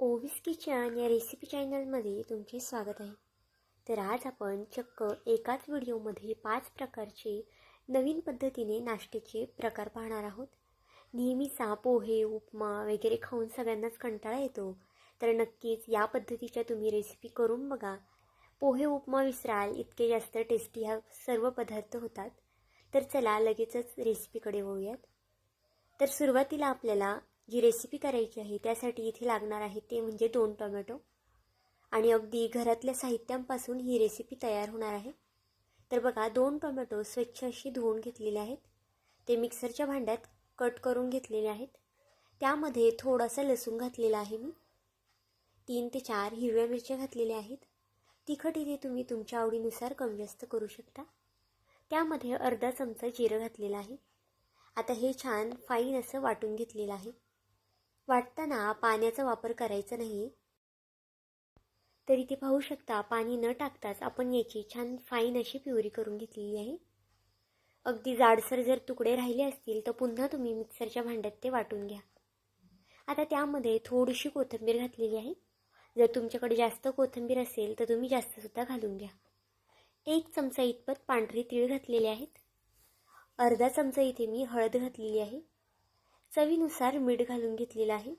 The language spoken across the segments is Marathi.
ओविस किचन या रेसिपी चॅनलमध्ये तुमचे स्वागत आहे. तर आज आपण चक्क एकाच व्हिडिओमध्ये पाच प्रकारचे नवीन पद्धतीने नाश्त्याचे प्रकार पाहणार आहोत. नेहमीचा पोहे उपमा वगैरे खाऊन सगळ्यांनाच कंटाळा येतो. तर नक्कीच या पद्धतीच्या तुम्ही रेसिपी करून बघा. पोहे उपमा विसराल इतके जास्त टेस्टी ह्या सर्व पदार्थ होतात. तर चला लगेचच रेसिपीकडे वळूयात. तर सुरुवातीला आपल्याला जी रेसिपी करायची आहे त्यासाठी इथे लागणार आहे ते म्हणजे दोन टोमॅटो आणि अगदी घरातल्या साहित्यांपासून ही रेसिपी तयार होणार आहे. तर बघा दोन टोमॅटो स्वच्छ अशी धुवून घेतलेले आहेत. ते मिक्सरच्या भांड्यात कट करून घेतलेले आहेत. त्यामध्ये थोडासा लसूण घातलेला आहे मी. तीन ते चार हिरव्या मिरच्या घातलेल्या आहेत. तिखट इथे तुम्ही तुमच्या आवडीनुसार कमी जास्त करू शकता. त्यामध्ये अर्धा चमचा जिरं घातलेला आहे. आता हे छान फाईन असं वाटून घेतलेलं आहे. वाटताना पाण्याचा वापर करायचा नाही. तर इथे पाहू शकता पाणी न टाकताच आपण याची छान फाईन अशी प्युरी करून घेतलेली आहे. अगदी जाडसर जर तुकडे राहिले असतील तर पुन्हा तुम्ही मिक्सरच्या भांड्यात ते वाटून घ्या. आता त्यामध्ये थोडीशी कोथिंबीर घातलेली आहे. जर तुमच्याकडे जास्त कोथिंबीर असेल तर तुम्ही जास्तसुद्धा घालून घ्या. एक चमचा इतपत पांढरी तीळ घातलेले आहेत. अर्धा चमचा इथे मी हळद घातलेली आहे. चवीनुसार मीठ घालून घेतलेलं आहे.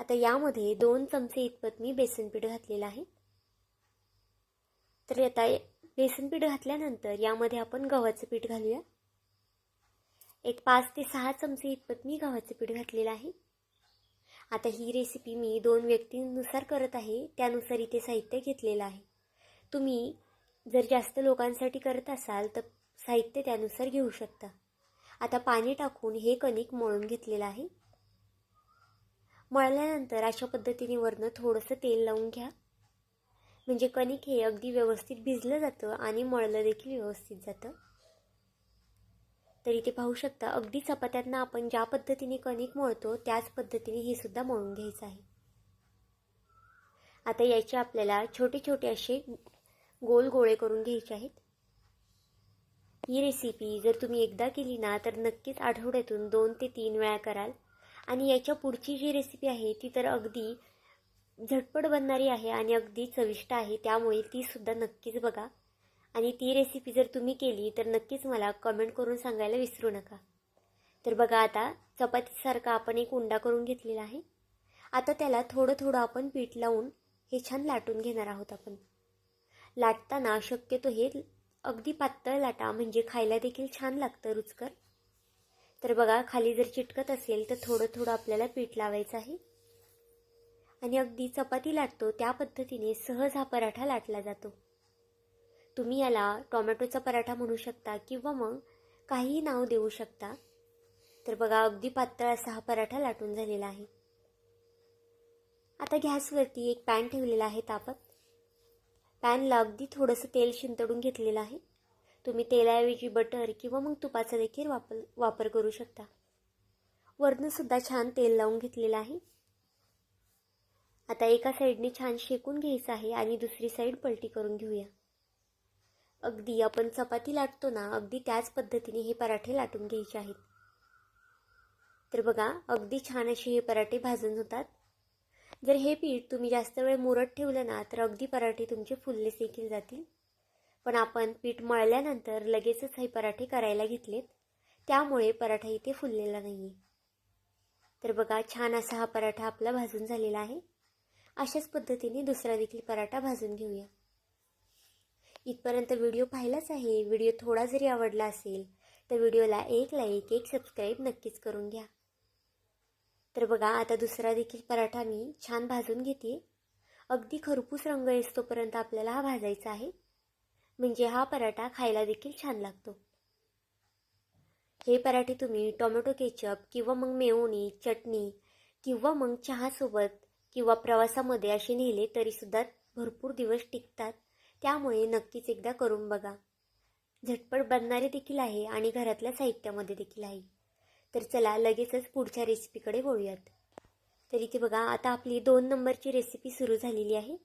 आता यामध्ये दोन चमचे इतपत मी बेसनपीठ घातलेलं आहे. तर आता बेसनपीठ घातल्यानंतर यामध्ये आपण गव्हाचं पीठ घालूया. एक पाच ते सहा चमचे इतपत मी गव्हाचं पीठ घातलेलं आहे. आता ही रेसिपी मी दोन व्यक्तींनुसार करत आहे त्यानुसार इथे साहित्य घेतलेलं आहे. तुम्ही जर जास्त लोकांसाठी करत असाल तर साहित्य त्यानुसार घेऊ शकता. आता पाणी टाकून हे कणिक मळून घेतलेलं आहे. मळल्यानंतर अशा पद्धतीने वरनं थोडंसं तेल लावून घ्या. म्हणजे कणिक हे अगदी व्यवस्थित भिजलं जातं आणि मळलं देखील व्यवस्थित जातं. तर इथे पाहू शकता अगदी चपात्यांना आपण ज्या पद्धतीने कणिक मळतो त्याच पद्धतीने हे सुद्धा मळून घ्यायचं आहे. आता याचे आपल्याला छोटे छोटे असे गोल गोळे करून घ्यायचे आहेत. ही रेसिपी जर तुम्ही एकदा केली ना तर नक्कीच आठवड्यातून दोन ते तीन वेळा कराल. आणि याच्या पुढची जी रेसिपी आहे ती तर अगदी झटपट बनणारी आहे आणि अगदी चविष्ट आहे त्यामुळे तीसुद्धा नक्कीच बघा. आणि ती रेसिपी जर तुम्ही केली तर नक्कीच मला कमेंट करून सांगायला विसरू नका. तर बघा आता चपातीसारखा आपण एक उंडा करून घेतलेला आहे. आता त्याला थोडं थोडं आपण पीठ लावून हे छान लाटून घेणार आहोत आपण. लाटताना शक्यतो हे अगदी पातळ लाटा म्हणजे खायला देखील छान लागतं रुचकर. तर बघा खाली जर चिटकत असेल तर थोडं थोडं आपल्याला पीठ लावायचं आहे. आणि अगदी चपाती लाटतो त्या पद्धतीने सहज हा पराठा लाटला जातो. तुम्ही याला टोमॅटोचा पराठा म्हणू शकता किंवा मग काहीही नाव देऊ शकता. तर बघा अगदी पातळ असा हा पराठा लाटून झालेला आहे. आता गॅसवरती एक पॅन ठेवलेला आहे तापत. पॅनला अगदी थोडंसं तेल शिंतडून घेतलेलं आहे. तुम्ही तेलाऐवजी बटर किंवा मग तुपाचा देखील वापर वापर करू शकता. वरनंसुद्धा छान तेल लावून घेतलेलं आहे. आता एका साईडने छान शेकून घ्यायचं आहे आणि दुसरी साईड पलटी करून घेऊया. अगदी आपण चपाती लाटतो ना अगदी त्याच पद्धतीने हे पराठे लाटून घ्यायचे आहेत. तर बघा अगदी छान असे हे पराठे भाजून होतात. जर हे पीठ तुम्ही जास्त वेळ मुरत ठेवलं ना तर अगदी पराठे तुमचे फुलले देखील जातील. पण आपण पीठ मळल्यानंतर लगेचच हे पराठे करायला घेतलेत. त्यामुळे पराठा इथे फुललेला नाही आहे तर बघा छान असा हा पराठा आपला भाजून झालेला आहे. अशाच पद्धतीने दुसरा देखील पराठा भाजून घेऊया. इथपर्यंत व्हिडिओ पाहिलाच आहे व्हिडिओ थोडा जरी आवडला असेल तर व्हिडिओला एक लाईक एक सबस्क्राईब नक्कीच करून घ्या. तर बघा आता दुसरा देखील पराठा मी छान भाजून घेते. अगदी खरपूस रंग येतोपर्यंत आपल्याला हा भाजायचा आहे. म्हणजे हा पराठा खायला देखील छान लागतो. हे पराठे तुम्ही टोमॅटो केचप किंवा मग मेवणी चटणी किंवा मग चहासोबत किंवा प्रवासामध्ये असे नेले तरीसुद्धा भरपूर दिवस टिकतात. त्यामुळे नक्कीच एकदा करून बघा. झटपट बनणारे देखील आहे आणि घरातल्या साहित्यामध्ये देखील आहे. तर चला लगेचच पुढच्या रेसिपीकडे वळूयात. तर इथे बघा आता आपली दोन नंबरची रेसिपी सुरू झालेली आहे.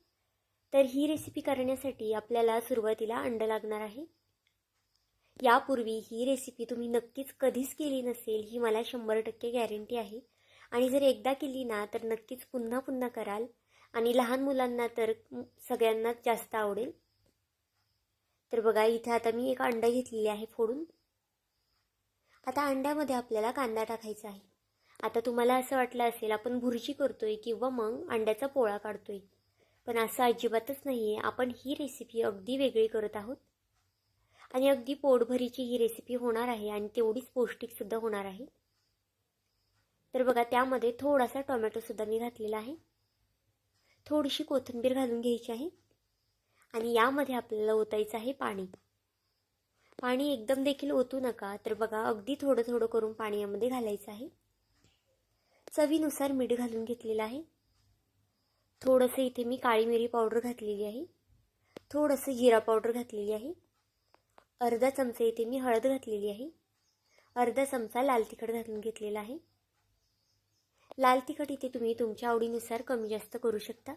तर ही रेसिपी करण्यासाठी आपल्याला सुरुवातीला अंड लागणार आहे. यापूर्वी ही रेसिपी तुम्ही नक्कीच कधीच केली नसेल ही मला शंभर टक्के गॅरंटी आहे. आणि जर एकदा केली ना तर नक्कीच पुन्हा पुन्हा कराल. आणि लहान मुलांना तर सगळ्यांनाच जास्त आवडेल. तर बघा इथे आता मी एक अंडा घेतलेली आहे फोडून. आता अंड्यामध्ये आपल्याला कांदा टाकायचा आहे. आता तुम्हाला असं वाटलं असेल आपण भुर्जी करतोय किंवा मग अंड्याचा पोळा काढतोय. पण असं अजिबातच नाही आहे आपण ही रेसिपी अगदी वेगळी करत आहोत. आणि अगदी पोटभरीची ही रेसिपी होणार आहे आणि तेवढीच पौष्टिकसुद्धा होणार आहे. तर बघा त्यामध्ये थोडासा टोमॅटोसुद्धा मी घातलेला आहे. थोडीशी कोथिंबीर घालून घ्यायची आहे. आणि यामध्ये आपल्याला ओतायचं आहे पाणी. पाणी एकदम देखील ओतू नका. तर बघा अगदी थोडं थोडं करून पाणी यामध्ये घालायचं आहे. चवीनुसार मीठ घालून घेतलेलं आहे. थोडंसं इथे मी काळी मिरी पावडर घातलेली आहे. थोडंसं जिरा पावडर घातलेली आहे. अर्धा चमचा इथे मी हळद घातलेली आहे. अर्धा चमचा लाल तिखट घालून घेतलेला आहे. लाल तिखट इथे तुम्ही तुमच्या आवडीनुसार कमी जास्त करू शकता.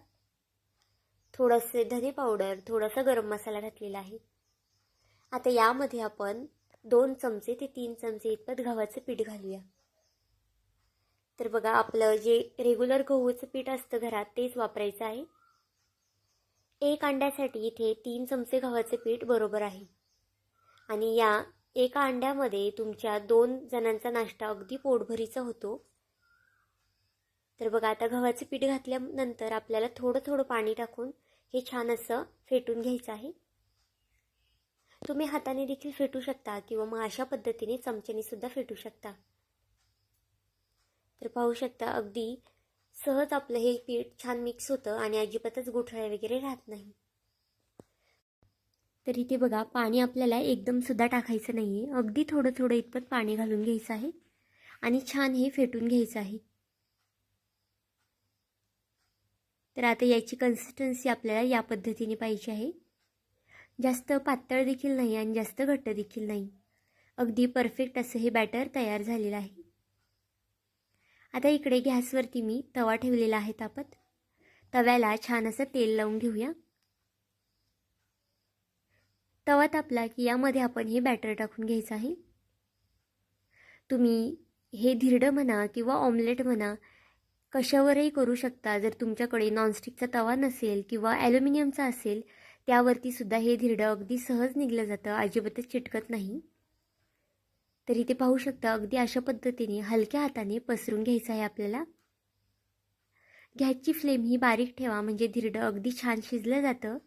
थोडंसं धने पावडर थोडासा गरम मसाला घातलेला आहे. आता यामध्ये आपण दोन चमचे ते तीन चमचे इतपत गव्हाचं पीठ घालूया. तर बघा आपलं जे रेग्युलर गहूचं पीठ असतं घरात तेच वापरायचं आहे. एक अंड्यासाठी इथे तीन चमचे गव्हाचे पीठ बरोबर आहे. आणि या एका अंड्यामध्ये तुमच्या दोन जणांचा नाश्ता अगदी पोटभरीचा होतो. तर बघा आता गव्हाचं पीठ घातल्यानंतर आपल्याला थोडं थोडं पाणी टाकून हे छान असं फेटून घ्यायचं आहे. तुम्ही हाताने देखील फेटू शकता किंवा मग अशा पद्धतीने चमच्याने सुद्धा फेटू शकता. तर पाहू शकता अगदी सहज आपलं हे पीठ छान मिक्स होतं आणि अजिबातच गोठळ्या वगैरे राहत नाही. तर इथे बघा पाणी आपल्याला एकदम सुद्धा टाकायचं नाही आहे अगदी थोडं थोडं इतपत पाणी घालून घ्यायचं आहे आणि छान हे फेटून घ्यायचं आहे. तर आता याची कन्सिस्टन्सी आपल्याला या पद्धतीने पाहिजे आहे. जास्त पातळ देखील नाही आणि जास्त घट्ट देखील नाही. अगदी परफेक्ट असं हे बॅटर तयार झालेलं आहे. आता इकडे गॅसवरती मी तवा ठेवलेला आहे तापत. तव्याला छान असं तेल लावून घेऊया. तवा तापला की यामध्ये आपण हे बॅटर टाकून घ्यायचं आहे. तुम्ही हे धिरडं म्हणा किंवा ऑमलेट म्हणा कशावरही करू शकता. जर तुमच्याकडे नॉनस्टिकचा तवा नसेल किंवा ॲल्युमिनियमचा असेल त्यावरती सुद्धा हे धिरडं अगदी सहज निघलं जातं अजिबातच चिटकत नाही. तर इथे पाहू शकता अगदी अशा पद्धतीने हलक्या हाताने पसरून घ्यायचं आहे आपल्याला. गॅसची फ्लेम ही बारीक ठेवा म्हणजे धिरडं अगदी छान शिजलं जातं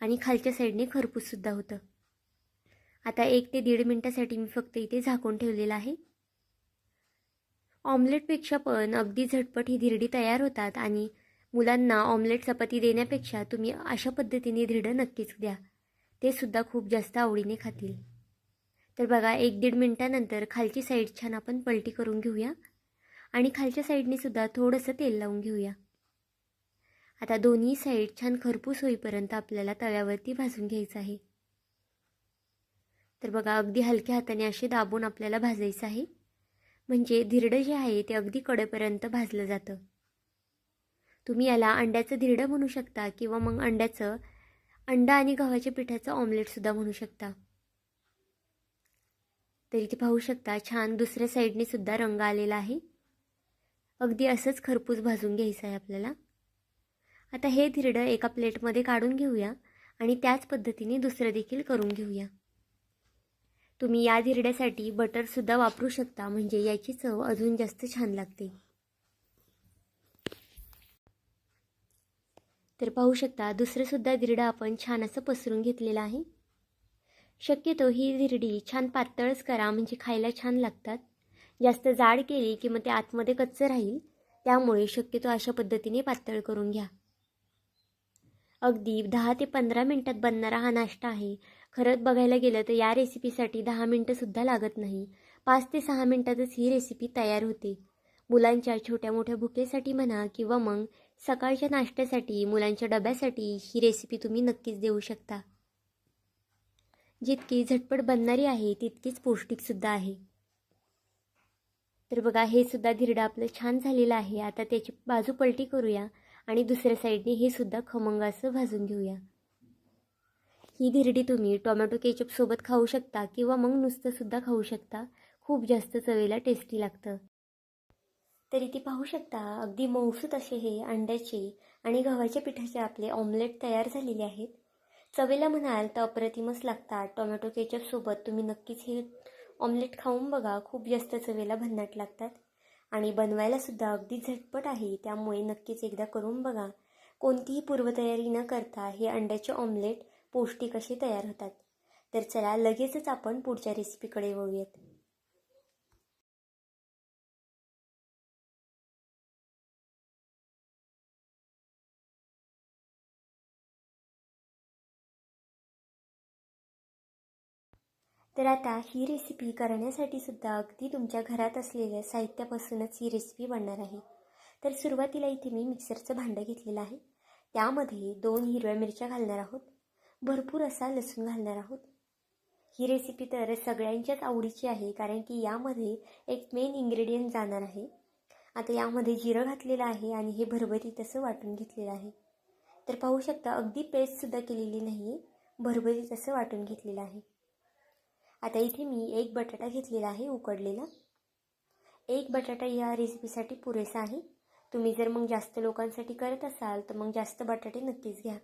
आणि खालच्या साईडने खरपूससुद्धा होतं. आता एक ते दीड मिनटासाठी मी फक्त इथे झाकून ठेवलेलं आहे. ऑमलेटपेक्षा पण अगदी झटपट ही धिरडी तयार होतात आणि मुलांना ऑमलेट चपाती देण्यापेक्षा तुम्ही अशा पद्धतीने धिरडं नक्कीच द्या. ते सुद्धा खूप जास्त आवडीने खातील. तर बघा एक दीड मिनटानंतर खालची साईड छान आपण पलटी करून घेऊया. आणि खालच्या साईडने सुद्धा थोडंसं तेल लावून घेऊया. आता दोन्ही साईड छान खरपूस होईपर्यंत आपल्याला तव्यावरती भाजून घ्यायचं आहे. तर बघा अगदी हलक्या हाताने असे दाबून आपल्याला भाजायचं आहे. म्हणजे धिरडं जे आहे ते अगदी कडेपर्यंत भाजलं जातं. तुम्ही याला अंड्याचं धिरडं म्हणू शकता किंवा मग अंड्याचं अंडा आणि गव्हाच्या पिठाचं ऑमलेटसुद्धा म्हणू शकता. तरी ते पाहू शकता छान दुसऱ्या साईडने सुद्धा रंग आलेला आहे. अगदी असंच खरपूस भाजून घ्यायचं आहे आपल्याला. आता हे धिरडं एका प्लेटमध्ये काढून घेऊया आणि त्याच पद्धतीने दुसरं देखील करून घेऊया. तुम्ही या धिरड्यासाठी बटरसुद्धा वापरू शकता म्हणजे याची चव अजून जास्त छान लागते. तर पाहू शकता दुसरंसुद्धा धिरडं आपण छान असं पसरून घेतलेलं आहे. शक्यतो ही धिरडी छान पातळच करा म्हणजे खायला छान लागतात. जास्त जाड केली की मग ते आतमध्ये कच्चं राहील. त्यामुळे शक्यतो अशा पद्धतीने पातळ करून घ्या. अगदी दहा ते पंधरा मिनटात बनणारा हा नाश्ता आहे. खरंच बघायला गेलं तर या रेसिपीसाठी दहा मिनटंसुद्धा लागत नाही. पाच ते सहा मिनटातच ही रेसिपी तयार होते. मुलांच्या छोट्या मोठ्या भुकेसाठी म्हणा किंवा मग सकाळच्या नाश्त्यासाठी मुलांच्या डब्यासाठी ही रेसिपी तुम्ही नक्कीच देऊ शकता. जितकी झटपट बनणारी आहे तितकीच पौष्टिकसुद्धा आहे. तर बघा हे सुद्धा धिरडं आपलं छान झालेलं आहे. आता त्याची बाजू पलटी करूया आणि दुसऱ्या साईडने हे सुद्धा खमंग असं भाजून घेऊया. ही धिरडी तुम्ही टोमॅटो केचपसोबत खाऊ शकता किंवा मग नुसतंसुद्धा खाऊ शकता. खूप जास्त चवीला टेस्टी लागतं. तर इथे पाहू शकता अगदी मऊसूत असे हे अंड्याचे आणि गव्हाच्या पिठाचे आपले ऑमलेट तयार झालेले आहेत. चवेला म्हणाल तर अप्रतिमच लागतात. टोमॅटो केचपसोबत तुम्ही नक्कीच हे ऑमलेट खाऊन बघा. खूप जास्त चवेला भन्नाट लागतात. आणि बनवायलासुद्धा अगदी झटपट आहे. त्यामुळे नक्कीच एकदा करून बघा. कोणतीही पूर्वतयारी न करता हे अंड्याचे ऑमलेट पौष्टिक असे तयार होतात. तर चला लगेचच आपण पुढच्या रेसिपीकडे वळूयात. तर आता ही रेसिपी करण्यासाठी सुद्धा अगदी तुमच्या घरात असलेल्या साहित्यापासूनच ही रेसिपी बनणार आहे. तर सुरुवातीला इथे मी मिक्सरचं भांडं घेतलेलं आहे. त्यामध्ये दोन हिरव्या मिरच्या घालणार आहोत. भरपूर असा लसूण घालणार आहोत. ही रेसिपी तर सगळ्यांच्याच आवडीची आहे कारण की यामध्ये एक मेन इंग्रेडियंट जाणार आहे. आता यामध्ये जिरं घातलेलं आहे आणि हे भरभरीत असं वाटून घेतलेलं आहे. तर पाहू शकता अगदी पेस्टसुद्धा केलेली नाही आहे भरभरीत असं वाटून घेतलेलं आहे. आता इथे मी एक बटाटा घेतलेला आहे उकडलेला. एक बटाटा या रेसिपीसाठी पुरेसा आहे. तुम्ही जर मग जास्त लोकांसाठी करत असाल तर मग जास्त बटाटे नक्कीच घ्या.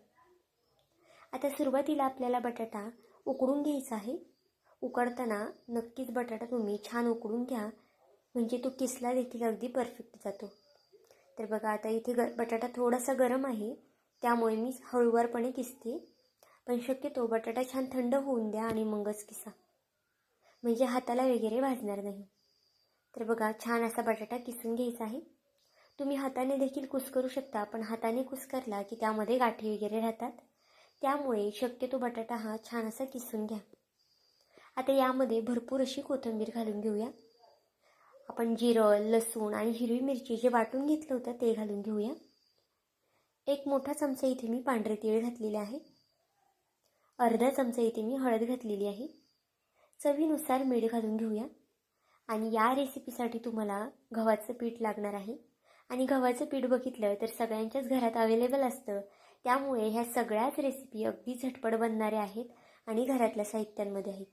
आता सुरुवातीला आपल्याला बटाटा उकडून घ्यायचा आहे. उकडताना नक्कीच बटाटा तुम्ही छान उकडून घ्या. म्हणजे तो किसला देखील अगदी परफेक्ट जातो. तर बघा आता इथे ग बटाटा थोडासा गरम आहे. त्यामुळे मी हळूवारपणे किसते. पण शक्यतो बटाटा छान थंड होऊन द्या आणि मगच किसा. म्हणजे हाताला वगैरे भाजणार नाही. तर बघा छान असा बटाटा किसून घ्यायचा आहे. तुम्ही हाताने देखील कुस करू शकता पण हाताने कुस करला की त्यामध्ये गाठी वगैरे राहतात. त्यामुळे शक्यतो बटाटा हा छान असा किसून घ्या. आता यामध्ये भरपूर अशी कोथिंबीर घालून घेऊया. आपण जिरं लसूण आणि हिरवी मिरची जे वाटून घेतलं होतं ते घालून घेऊया. एक मोठा चमचा इथे मी पांढरे तीळ घातलेले आहे. अर्धा चमचा इथे मी हळद घातलेली आहे. चवीनुसार मीठ घालून घेऊया. आणि या रेसिपीसाठी तुम्हाला गव्हाचं पीठ लागणार आहे. आणि गव्हाचं पीठ बघितलं तर सगळ्यांच्याच घरात अवेलेबल असतं. त्यामुळे ह्या सगळ्याच रेसिपी अगदी झटपट बनणाऱ्या आहेत आणि घरातल्या साहित्यांमध्ये आहेत.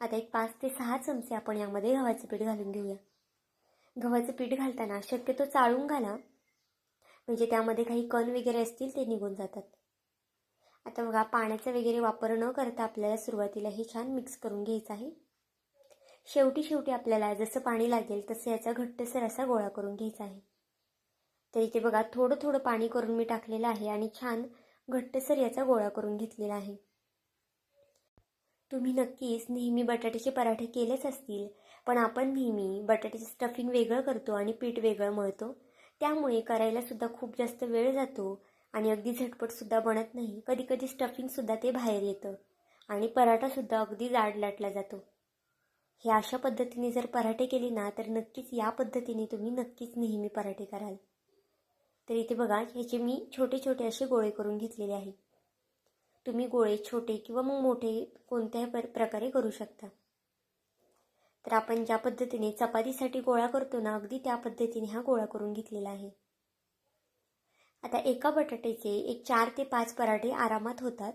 आता एक पाच ते सहा चमचे आपण यामध्ये गव्हाचं पीठ घालून घेऊया. गव्हाचं पीठ घालताना शक्यतो चाळून घाला. म्हणजे त्यामध्ये काही कण वगैरे असतील ते निघून जातात. आता बघा पाण्याचा वगैरे वापर न करता आपल्याला सुरुवातीला हे छान मिक्स करून घ्यायचं आहे. शेवटी शेवटी आपल्याला जसं पाणी लागेल तसं याचा घट्टसर असा गोळा करून घ्यायचा आहे. तर इथे बघा थोडं थोडं पाणी करून मी टाकलेलं आहे आणि छान घट्टसर याचा गोळा करून घेतलेला आहे. तुम्ही नक्कीच नेहमी बटाट्याचे पराठे केलेच असतील पण आपण नेहमी बटाट्याचे स्टफिंग वेगळं करतो आणि पीठ वेगळं मळतो. त्यामुळे करायलासुद्धा खूप जास्त वेळ जातो आणि अगदी झटपटसुद्धा बनत नाही कधी कधी स्टफिंगसुद्धा ते बाहेर येतं. आणि पराठासुद्धा अगदी जाड लाटला जातो. हे अशा पद्धतीने जर पराठे केले ना तर नक्कीच या पद्धतीने तुम्ही नक्कीच नेहमी पराठे कराल. तर इथे बघा ह्याचे मी छोटे छोटे असे गोळे करून घेतलेले आहे. तुम्ही गोळे छोटे किंवा मग मोठे कोणत्याही पर प्रकारे करू शकता. तर आपण ज्या पद्धतीने चपातीसाठी गोळा करतो ना अगदी त्या पद्धतीने हा गोळा करून घेतलेला आहे. आता एका बटाट्याचे एक चार ते पाच पराठे आरामात होतात.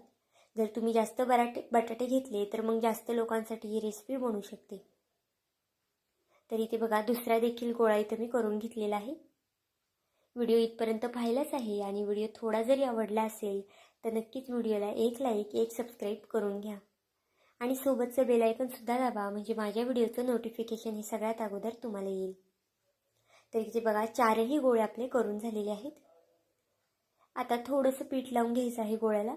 जर तुम्ही जास्त बराटे बटाटे घेतले तर मग जास्त लोकांसाठी ही रेसिपी बनू शकते. तर इथे बघा दुसरा देखील गोळा इथं मी करून घेतलेला आहे. व्हिडिओ इथपर्यंत पाहिलाच आहे आणि व्हिडिओ थोडा जरी आवडला असेल तर नक्कीच व्हिडिओला एक लाईक एक सबस्क्राईब करून घ्या. आणि सोबतचं बेलायकनसुद्धा दाबा म्हणजे माझ्या व्हिडिओचं नोटिफिकेशन हे सगळ्यात अगोदर तुम्हाला येईल. तर इथे बघा चारही गोळे आपले करून झालेले आहेत. आता थोडंसं पीठ लावून घ्यायचं आहे गोळ्याला.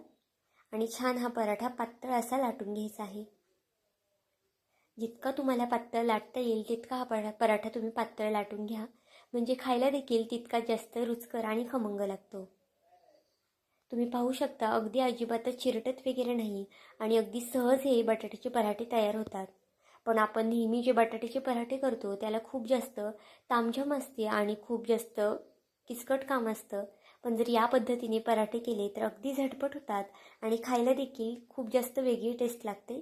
आणि छान हा पराठा पातळ असा लाटून घ्यायचा आहे. जितका तुम्हाला पातळ लाटता येईल तितका हा परा पराठा तुम्ही पातळ लाटून घ्या. म्हणजे खायला देखील तितका जास्त रुचकर आणि खमंग लागतो. तुम्ही पाहू शकता अगदी अजिबातच चिरटत वगैरे नाही आणि अगदी सहज हे बटाट्याचे पराठे तयार होतात. पण आपण नेहमी जे बटाट्याचे पराठे करतो त्याला खूप जास्त तामझाम असते आणि खूप जास्त किचकट काम असतं. पण जर या पद्धतीने पराठे केले तर अगदी झटपट होतात आणि खायला देखील खूप जास्त वेगळी टेस्ट लागते.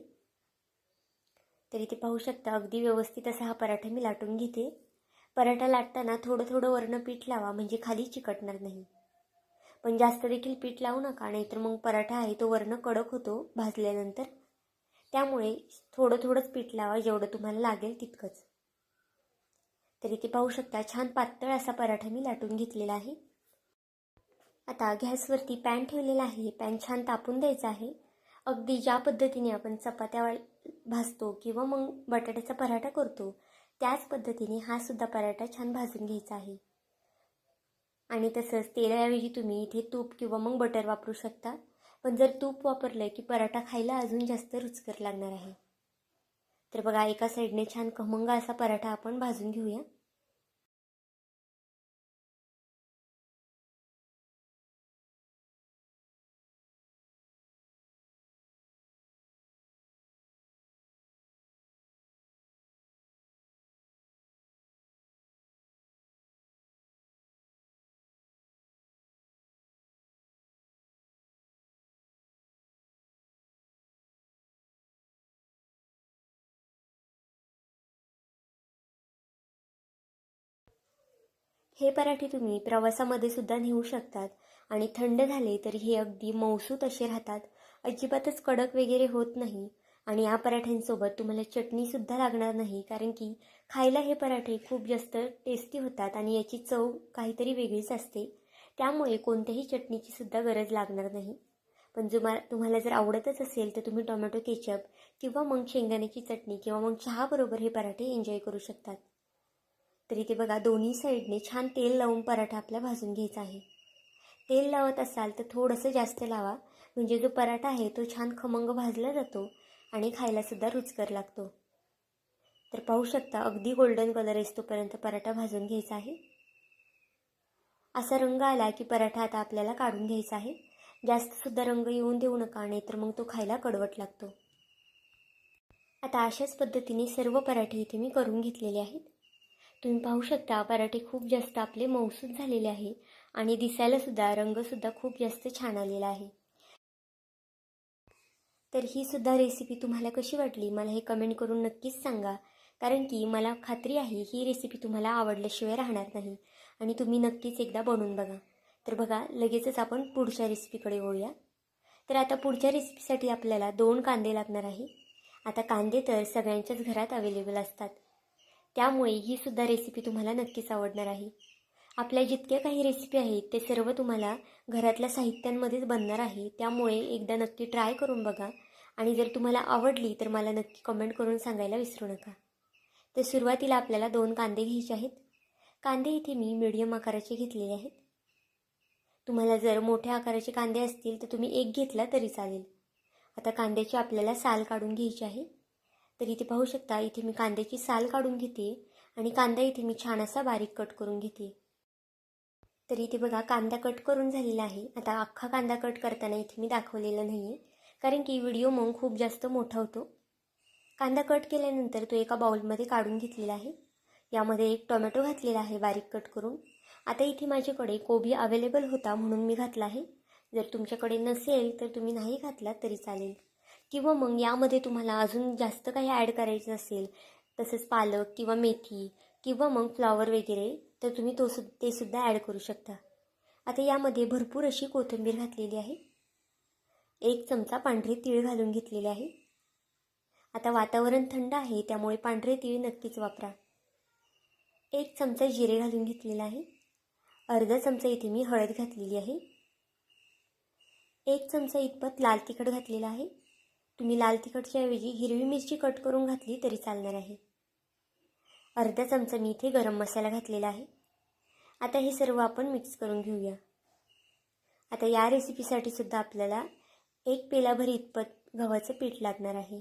तर इथे पाहू शकता अगदी व्यवस्थित असा हा पराठा मी लाटून घेते. पराठा लाटताना थोडं थोडं वरण पीठ लावा म्हणजे खाली चिकटणार नाही. पण जास्त देखील पीठ लावू नका नाहीतर मग पराठा आहे तो वरण कडक होतो भाजल्यानंतर. त्यामुळे थोडं थोडंच पीठ लावा जेवढं तुम्हाला लागेल तितकंच. तरी ते पाहू शकता छान पातळ असा पराठा मी लाटून घेतलेला आहे. आता गॅसवरती पॅन ठेवलेला आहे. पॅन छान तापून द्यायचा आहे. अगदी ज्या पद्धतीने आपण चपात्या भाजतो किंवा मग बटाट्याचा पराठा करतो त्याच पद्धतीने हा सुद्धा पराठा छान भाजून घ्यायचा आहे. आणि तसंच तेलाऐवजी तुम्ही इथे तूप किंवा मग बटर वापरू शकता. पण जर तूप वापरलं की पराठा खायला अजून जास्त रुचकर लागणार आहे. तर बघा एका साईडने छान खमंग असा पराठा आपण भाजून घेऊया. हे पराठे तुम्ही प्रवासामध्ये सुद्धा नेऊ शकतात. आणि थंड झाले तरी हे अगदी मौसूत असे राहतात. अजिबातच कडक वगैरे होत नाही. आणि या पराठ्यांसोबत तुम्हाला चटणीसुद्धा लागणार नाही कारण की खायला हे पराठे खूप जास्त टेस्टी होतात आणि याची चव काहीतरी वेगळीच असते. त्यामुळे कोणत्याही चटणीची सुद्धा गरज लागणार नाही. पण जुमा तुम्हाला जर आवडतच असेल तर तुम्ही टोमॅटो केचप किंवा मग शेंगदाण्याची चटणी किंवा मग चहाबरोबर हे पराठे एन्जॉय करू शकतात. तर इथे बघा दोन्ही साईडने छान तेल लावून पराठा आपला भाजून घ्यायचा आहे. तेल लावत असाल तर थोडंसं जास्त लावा. म्हणजे जो पराठा आहे तो छान खमंग भाजला जातो आणि खायलासुद्धा रुचकर लागतो. तर पाहू शकता अगदी गोल्डन कलर येतोपर्यंत पराठा भाजून घ्यायचा आहे. असा रंग आला की पराठा आता आपल्याला काढून घ्यायचा आहे. जास्तसुद्धा रंग येऊन देऊ नका नाहीतर मग तो खायला कडवट लागतो. आता अशाच पद्धतीने सर्व पराठे इथे मी करून घेतलेले आहेत. तुम्ही पाहू शकता पराठे खूप जास्त आपले मौसूद झालेले आहे आणि दिसायलासुद्धा रंगसुद्धा खूप जास्त छान आलेला आहे. तर ही सुद्धा रेसिपी तुम्हाला कशी वाटली? मला हे कमेंट करून नक्कीच सांगा. कारण की मला खात्री आहे ही रेसिपी तुम्हाला आवडल्याशिवाय राहणार नाही आणि तुम्ही नक्कीच एकदा बनवून बघा. तर बघा लगेचच आपण पुढच्या रेसिपीकडे वळूया. तर आता पुढच्या रेसिपीसाठी आपल्याला दोन कांदे लागणार आहे. आता कांदे तर सगळ्यांच्याच घरात अवेलेबल असतात. त्यामुळे ही सुद्धा रेसिपी तुम्हाला नक्कीच आवडणार आहे. आपल्या जितक्या काही रेसिपी आहेत ते सर्व तुम्हाला घरातल्या साहित्यांमध्येच बनणार आहे. त्यामुळे एकदा नक्की ट्राय करून बघा. आणि जर तुम्हाला आवडली तर मला नक्की कमेंट करून सांगायला विसरू नका. तर सुरुवातीला आपल्याला दोन कांदे घ्यायचे आहेत. कांदे इथे मी मिडियम आकाराचे घेतलेले आहेत. तुम्हाला जर मोठ्या आकाराचे कांदे असतील तर तुम्ही एक घेतला तरी चालेल. आता कांद्याची आपल्याला साल काढून घ्यायची आहे. तर इथे पाहू शकता इथे मी कांद्याची साल काढून घेते आणि कांदा इथे मी छान असा बारीक कट करून घेते. तर इथे बघा कांदा कट करून झालेला आहे. आता अख्खा कांदा कट करताना इथे मी दाखवलेला नाही आहे कारण की व्हिडिओ मग खूप जास्त मोठा होतो. कांदा कट केल्यानंतर तो एका बाउलमध्ये काढून घेतलेला आहे. यामध्ये एक टोमॅटो घातलेला आहे बारीक कट करून. आता इथे माझ्याकडे कोबी अवेलेबल होता म्हणून मी घातला आहे. जर तुमच्याकडे नसेल तर तुम्ही नाही घातला तरी चालेल. किंवा मग यामध्ये तुम्हाला अजून जास्त काही ॲड करायचं असेल तसंच पालक किंवा मेथी किंवा मग फ्लॉवर वगैरे तर तुम्ही तो सु ते सुद्धा ॲड करू शकता. आता यामध्ये भरपूर अशी कोथिंबीर घातलेली आहे. एक चमचा पांढरे तीळ घालून घेतलेले आहे. आता वातावरण थंड आहे त्यामुळे पांढरे तीळ नक्कीच वापरा. एक चमचा जिरे घालून घेतलेला आहे. अर्धा चमचा इथे मी हळद घातलेली आहे. एक चमचा इतपत लाल तिखट घातलेला आहे. तुम्ही लाल तिखटच्या ऐवजी हिरवी मिरची कट करून घातली तरी चालणार आहे. अर्धा चमचा मी इथे गरम मसाला घातलेला आहे. आता हे सर्व आपण मिक्स करून घेऊया. आता या रेसिपीसाठी सुद्धा आपल्याला एक पेलाभर इतपत गव्हाचं पीठ लागणार आहे.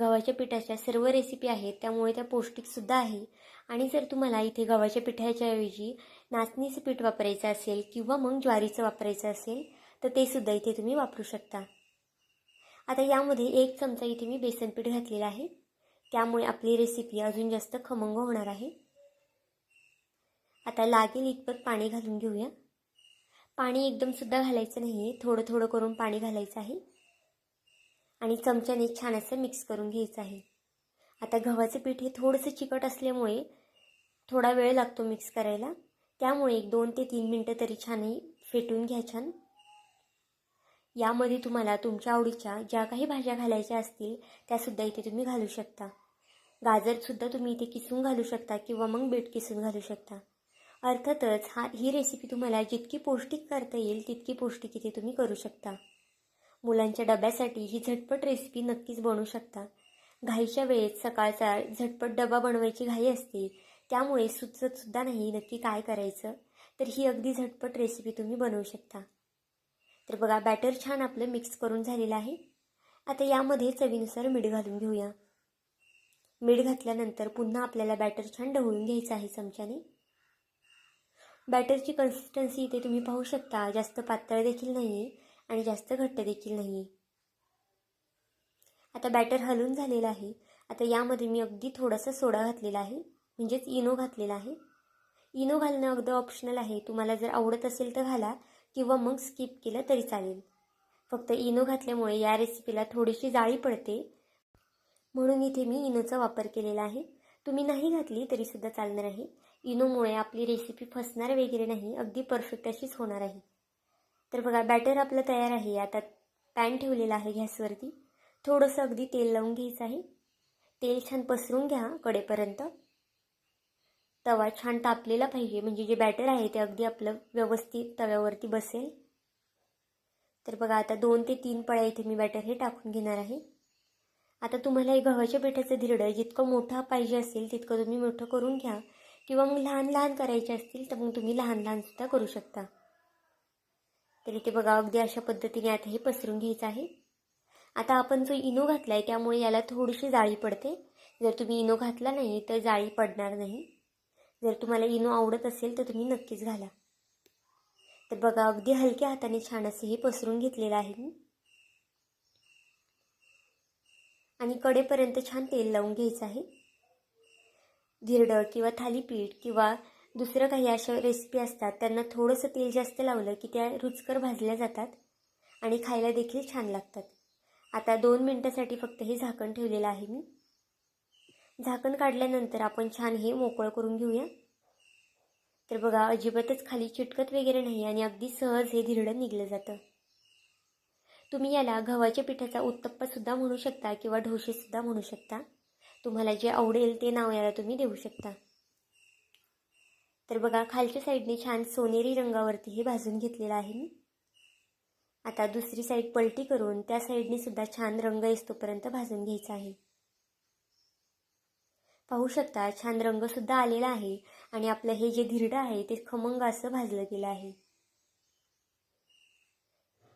गव्हाच्या पिठाच्या सर्व रेसिपी आहेत त्यामुळे त्या पौष्टिकसुद्धा आहे. आणि जर तुम्हाला इथे गव्हाच्या पिठाच्या ऐवजी नाचणीचं पीठ वापरायचं असेल किंवा मग ज्वारीचं वापरायचं असेल तर ते सुद्धा इथे तुम्ही वापरू शकता. आता यामध्ये एक चमचा इथे मी बेसन पीठ घातलेलं आहे. त्यामुळे आपली रेसिपी अजून जास्त खमंग होणार आहे. आता लागेल इतपत पाणी घालून घेऊया. पाणी एकदमसुद्धा घालायचं नाही आहे थोडं थोडं करून पाणी घालायचं आहे. आणि चमच्याने छान असं मिक्स करून घ्यायचं आहे. आता गव्हाचं पीठ हे थोडंसं चिकट असल्यामुळे थोडा वेळ लागतो मिक्स करायला. त्यामुळे एक दोन ते तीन मिनटं तरी छानही फेटून घ्या छान. यामध्ये तुम्हाला तुमच्या आवडीच्या ज्या काही भाज्या घालायच्या असतील त्यासुद्धा इथे तुम्ही घालू शकता. गाजरसुद्धा तुम्ही इथे किसून घालू शकता किंवा मग बीट किसून घालू शकता. अर्थातच हा ही रेसिपी तुम्हाला जितकी पौष्टिक करता येईल तितकी पौष्टिक इथे तुम्ही करू शकता. मुलांच्या डब्यासाठी ही झटपट रेसिपी नक्कीच बनवू शकता. घाईच्या वेळेत सकाळचा झटपट डबा बनवायची घाई असते त्यामुळे सुचतसुद्धा नाही नक्की काय करायचं. तर ही अगदी झटपट रेसिपी तुम्ही बनवू शकता. तर बघा बॅटर छान आपलं मिक्स करून झालेलं आहे. आता यामध्ये चवीनुसार मीठ घालून घेऊया. मीठ घातल्यानंतर पुन्हा आपल्याला बॅटर छान ढवळून घ्यायचं आहे चमच्याने. बॅटरची कन्सिस्टन्सी इथे तुम्ही पाहू शकता जास्त पातळ देखील नाही आहे आणि जास्त घट्ट देखील नाही आहे आता बॅटर हलून झालेलं आहे. आता यामध्ये मी अगदी थोडासा सोडा घातलेला आहे म्हणजेच इनो घातलेला आहे. इनो घालणं अगदी ऑप्शनल आहे. तुम्हाला जर आवडत असेल तर घाला. किंवा मग स्किप केलं तरी चालेल. फक्त इनो घातल्यामुळे या रेसिपीला थोडीशी जाळी पडते. म्हणून इथे मी इनोचा वापर केलेला आहे. तुम्ही नाही घातली तरीसुद्धा चालणार आहे. इनोमुळे आपली रेसिपी फसणार वगैरे नाही अगदी परफेक्ट अशीच होणार आहे. तर बघा बॅटर आपलं तयार आहे. आता पॅन ठेवलेला आहे गॅसवरती. थोडंसं अगदी तेल लावून घ्यायचं आहे. तेल छान पसरून घ्या कडेपर्यंत. तवा छान तापलेला पाहिजे. म्हणजे जे बॅटर आहे ते अगदी आपलं व्यवस्थित तव्यावरती बसेल. तर बघा आता दोन ते तीन पळ्या इथे मी बॅटर हे टाकून घेणार आहे. आता तुम्हाला हे गव्हाच्या पिठाचं धिरडं जितकं मोठं पाहिजे असेल तितकं तुम्ही मोठं करून घ्या. किंवा मग लहान लहान करायचे असतील तर मग तुम्ही लहान लहानसुद्धा करू शकता. तर इथे बघा अगदी अशा पद्धतीने आता हे पसरून घ्यायचं आहे. आता आपण जो इनो घातला आहे त्यामुळे याला थोडीशी जाळी पडते. जर तुम्ही इनो घातला नाही तर जाळी पडणार नाही. जर तुम्हाला इनो आवडत असेल तर तुम्ही नक्कीच घाला. तर बघा अगदी हलक्या हाताने छान असे हे पसरून घेतलेलं आहे मी. आणि कडेपर्यंत छान तेल लावून घ्यायचं आहे. धिरडळ किंवा थालीपीठ किंवा दुसरं काही अशा रेसिपी असतात त्यांना थोडंसं तेल जास्त लावलं की त्या रुचकर भाजल्या जातात आणि खायला देखील छान लागतात. आता दोन मिनटासाठी फक्त हे झाकण ठेवलेलं आहे मी. झाकण काढल्यानंतर आपण छान हे मोकळं करून घेऊया. तर बघा अजिबातच खाली चिटकत वगैरे नाही आणि अगदी सहज हे धिरडं निघलं जातं. तुम्ही याला गव्हाच्या पिठाचा उत्तप्पासुद्धा म्हणू शकता किंवा ढोसेसुद्धा म्हणू शकता. तुम्हाला जे आवडेल ते नाव याला तुम्ही देऊ शकता. तर बघा खालच्या साईडने छान सोनेरी रंगावरती हे भाजून घेतलेलं आहे मी. आता दुसरी साईड पलटी करून त्या साईडने सुद्धा छान रंग येतोपर्यंत भाजून घ्यायचा आहे. पाहू शकता छान रंगसुद्धा आलेला आहे आणि आपलं हे जे धिरडं आहे ते खमंग असं भाजलं गेलं आहे.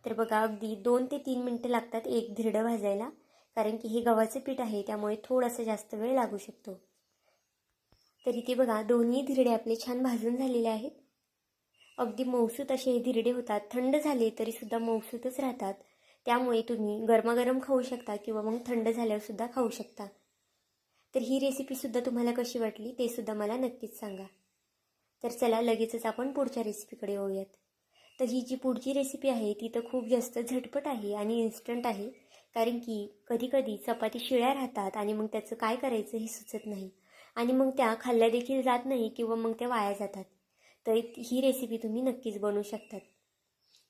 तर बघा अगदी दोन ते तीन मिनटं लागतात एक धिरडं भाजायला कारण की हे गव्हाचं पीठ आहे त्यामुळे थोडासा जास्त वेळ लागू शकतो. तर इथे बघा दोन्ही धिरडे आपले छान भाजून झालेले आहेत. अगदी मौसूत असे हे धिरडे होतात. थंड झाले तरीसुद्धा मौसूतच राहतात. त्यामुळे तुम्ही गरमागरम खाऊ शकता किंवा मग थंड झाल्यावरसुद्धा खाऊ शकता. तर ही रेसिपीसुद्धा तुम्हाला कशी वाटली ते सुद्धा मला नक्कीच सांगा. तर चला लगेचच आपण पुढच्या रेसिपीकडे येऊयात तर ही जी पुढची रेसिपी आहे ती तर खूप जास्त झटपट आहे आणि इन्स्टंट आहे कारण की कधीकधी चपाती शिळ्या राहतात आणि मग त्याचं काय करायचं हे सुचत नाही. आणि मग त्या खाल्ल्या देखील जात नाही किंवा मग त्या वाया जातात. तर ही रेसिपी तुम्ही नक्कीच बनवू शकतात.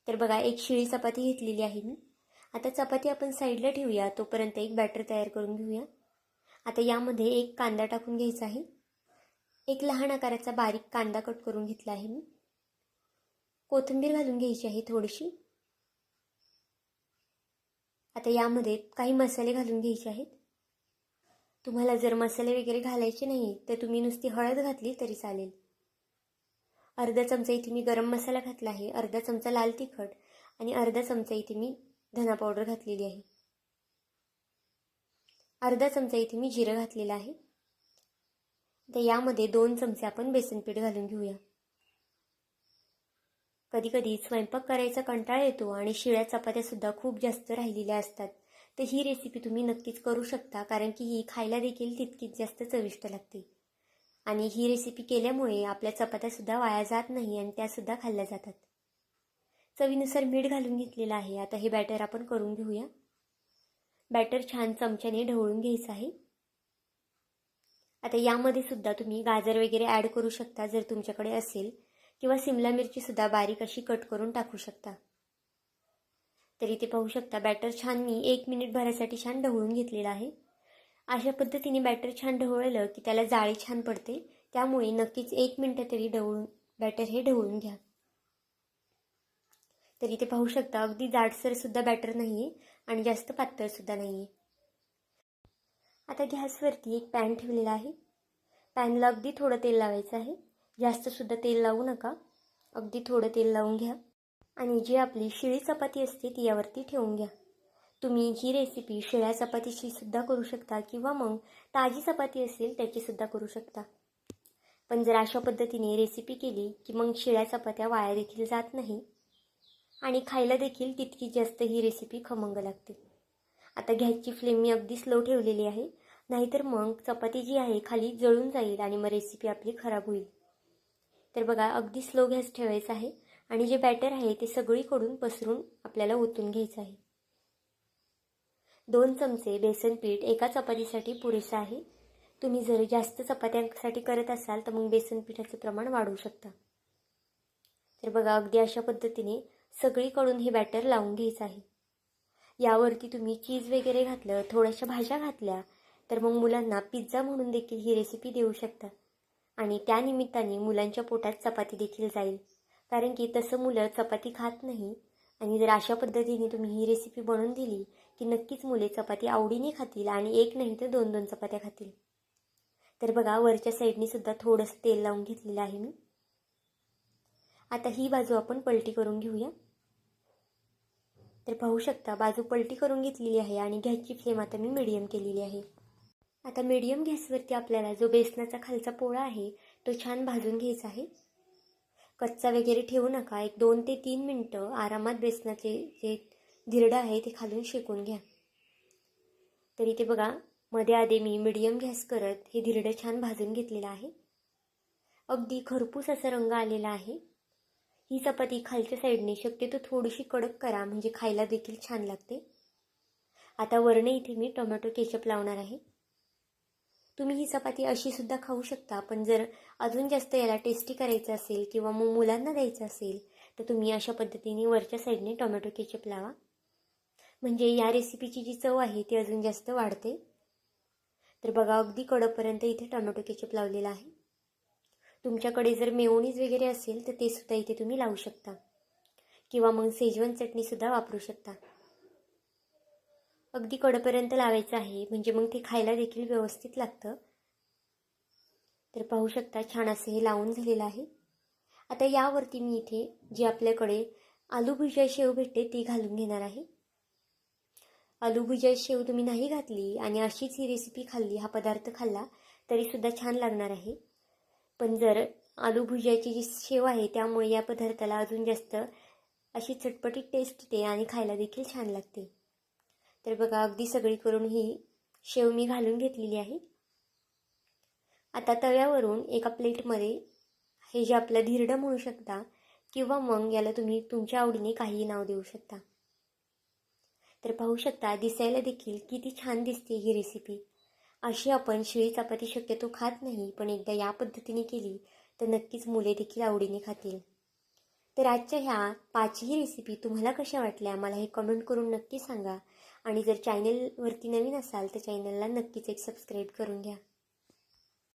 तर बघा एक शिळी चपाती घेतलेली आहे मी. आता चपाती आपण साईडला ठेवूया तोपर्यंत एक बॅटर तयार करून घेऊया. आता यामध्ये एक कांदा टाकून घ्यायचा आहे. एक लहान आकाराचा बारीक कांदा कट करून घेतला आहे मी. कोथिंबीर घालून घ्यायची आहे थोडीशी. आता यामध्ये काही मसाले घालून घ्यायचे आहेत. तुम्हाला जर मसाले वगैरे घालायचे नाही तर तुम्ही नुसती हळद घातली तरी चालेल. अर्धा चमचा इथे मी गरम मसाला घातला आहे. अर्धा चमचा लाल तिखट आणि अर्धा चमचा इथे मी धना पावडर घातलेली आहे. अर्धा चमचा इथे मी जिरं घातलेलं आहे. तर यामध्ये दोन चमचे आपण बेसन पीठ घालून घेऊया. कधी कधी स्वयंपाक करायचा कंटाळा येतो आणि शिळ्या चपात्यासुद्धा खूप जास्त राहिलेल्या असतात. तर ही रेसिपी तुम्ही नक्कीच करू शकता कारण की ही खायला देखील तितकीच जास्त चविष्ट लागते. आणि ही रेसिपी केल्यामुळे आपल्या चपात्यासुद्धा वाया जात नाही आणि त्यासुद्धा खाल्ल्या जातात. चवीनुसार मीठ घालून घेतलेलं आहे. आता हे बॅटर आपण करून घेऊया. बॅटर छान चमच्याने ढवळून घ्यायचं आहे. आता यामध्ये सुद्धा तुम्ही गाजर वगैरे ॲड करू शकता जर तुमच्याकडे असेल. किंवा सिमला मिरचीसुद्धा बारीक अशी कट करून टाकू शकता. तरी ते पाहू शकता बॅटर छान मी एक मिनिट भरासाठी छान ढवळून घेतलेलं आहे. अशा पद्धतीने बॅटर छान ढवळलं की त्याला जाळी छान पडते. त्यामुळे नक्कीच एक मिनटं तरी ढवळून बॅटर हे ढवळून घ्या. तरी ते पाहू शकता अगदी जाडसरसुद्धा बॅटर नाही आहे आणि जास्त पातळसुद्धा नाही आहे आता गॅसवरती एक पॅन ठेवलेला आहे. पॅनला अगदी थोडं तेल लावायचं आहे. जास्तसुद्धा तेल लावू नका. अगदी थोडं तेल लावून घ्या. आणि जी आपली शिळी चपाती असते ती यावरती ठेवून घ्या. तुम्ही ही रेसिपी शिळ्या चपातीची सुद्धा करू शकता किंवा मग ताजी चपाती असेल त्याचीसुद्धा करू शकता. पण जर अशा पद्धतीने रेसिपी केली की मग शिळ्या चपात्या वाया देखील जात नाही. आणि खायला देखील तितकी जास्त ही रेसिपी खमंग लागते. आता गॅसची फ्लेम मी अगदी स्लो ठेवलेली आहे. नाहीतर मग चपाती जी आहे खाली जळून जाईल आणि मग रेसिपी आपली खराब होईल. तर बघा अगदी स्लो गॅस ठेवायचा आहे आणि जे बॅटर आहे ते सगळीकडून पसरून आपल्याला ओतून घ्यायचं आहे. दोन चमचे बेसन पीठ एका चपातीसाठी पुरेसं आहे. तुम्ही जर जास्त चपात्यांसाठी करत असाल तर मग बेसन पिठाचं प्रमाण वाढवू शकता. तर बघा अगदी अशा पद्धतीने सगळीकडून हे बॅटर लावून घ्यायचं आहे. यावरती तुम्ही चीज वगैरे घातलं थोड्याशा भाज्या घातल्या तर मग मुलांना पिझ्झा म्हणून देखील ही रेसिपी देऊ शकता. आणि त्यानिमित्ताने मुलांच्या पोटात चपाती देखील जाईल. कारण की तसं मुलं चपाती खात नाही. आणि जर अशा पद्धतीने तुम्ही ही रेसिपी बनवून दिली की नक्कीच मुले चपाती आवडीने खातील आणि एक नाही तर दोन दोन चपात्या खातील. तर बघा वरच्या साईडनी सुद्धा थोडंसं तेल लावून घेतलेलं आहे मी. आता ही बाजू आपण पलटी करून घेऊया. तर पाहू शकता बाजू पलटी करून घेतलेली आहे आणि गॅसची फ्लेम आता मी मिडियम केलेली आहे. आता मीडियम गॅसवरती आपल्याला जो बेसनाचा खालचा पोळा आहे तो छान भाजून घ्यायचा आहे. कच्चा वगैरे ठेवू नका एक दोन ते तीन मिनटं आरामात बेसनाचे जे धिरडं आहे ते खालून शेकून घ्या. तर इथे बघा मध्ये आधी मी मिडियम गॅस करत हे धिरडं छान भाजून घेतलेलं आहे. अगदी खरपूस असा रंग आलेला आहे. ही चपाती खालच्या साईडने शक्यतो थोडीशी कडक करा म्हणजे खायला देखील छान लागते. आता वरणे इथे मी टोमॅटो केचप लावणार आहे. तुम्ही ही चपाती अशी सुद्धा खाऊ शकता पण जर अजून जास्त याला टेस्टी करायचं असेल किंवा मग मुलांना द्यायचं असेल तर तुम्ही अशा पद्धतीने वरच्या साईडने टोमॅटो केचप लावा. म्हणजे या रेसिपीची जी चव आहे ती अजून जास्त वाढते. तर बघा अगदी कडपर्यंत इथे टोमॅटो केचप लावलेला आहे. तुमच्याकडे जर मेवणीज वगैरे असेल तर ते सुद्धा इथे तुम्ही लावू शकता. किंवा मग सेजवन चटणीसुद्धा वापरू शकता. अगदी कडपर्यंत लावायचं आहे म्हणजे मग ते खायला देखील व्यवस्थित लागतं. तर पाहू शकता छान असं हे लावून झालेलं आहे. आता यावरती मी इथे जी आपल्याकडे आलू भुजिया शेव भेटते ती घालून घेणार आहे. आलू भुजिया शेव तुम्ही नाही घातली आणि अशीच ही रेसिपी खाल्ली हा पदार्थ खाल्ला तरीसुद्धा छान लागणार आहे. पण जर आलू भुजियाची जी शेव आहे त्यामुळे या पदार्थाला अजून जास्त अशी चटपटीत टेस्ट येते आणि खायला देखील छान लागते. तर बघा अगदी सगळी करून ही शेव मी घालून घेतलेली आहे. आता तव्यावरून एका प्लेटमध्ये हे जे आपलं धिरडं म्हणू शकता किंवा मग याला तुम्ही तुमच्या आवडीने काहीही नाव देऊ शकता. तर पाहू शकता दिसायला देखील किती छान दिसते ही रेसिपी अशी आपण शिळी चपाती शक्यतो खात नाही पण एकदा या पद्धतीने केली तर नक्कीच मुले देखील आवडीने खातील. तर आजच्या ह्या पाचही रेसिपी तुम्हाला कशा वाटल्या मला हे कमेंट करून नक्की सांगा. आणि जर चॅनलवरती नवीन असाल तर चॅनलला नक्कीच एक सबस्क्राईब करून घ्या.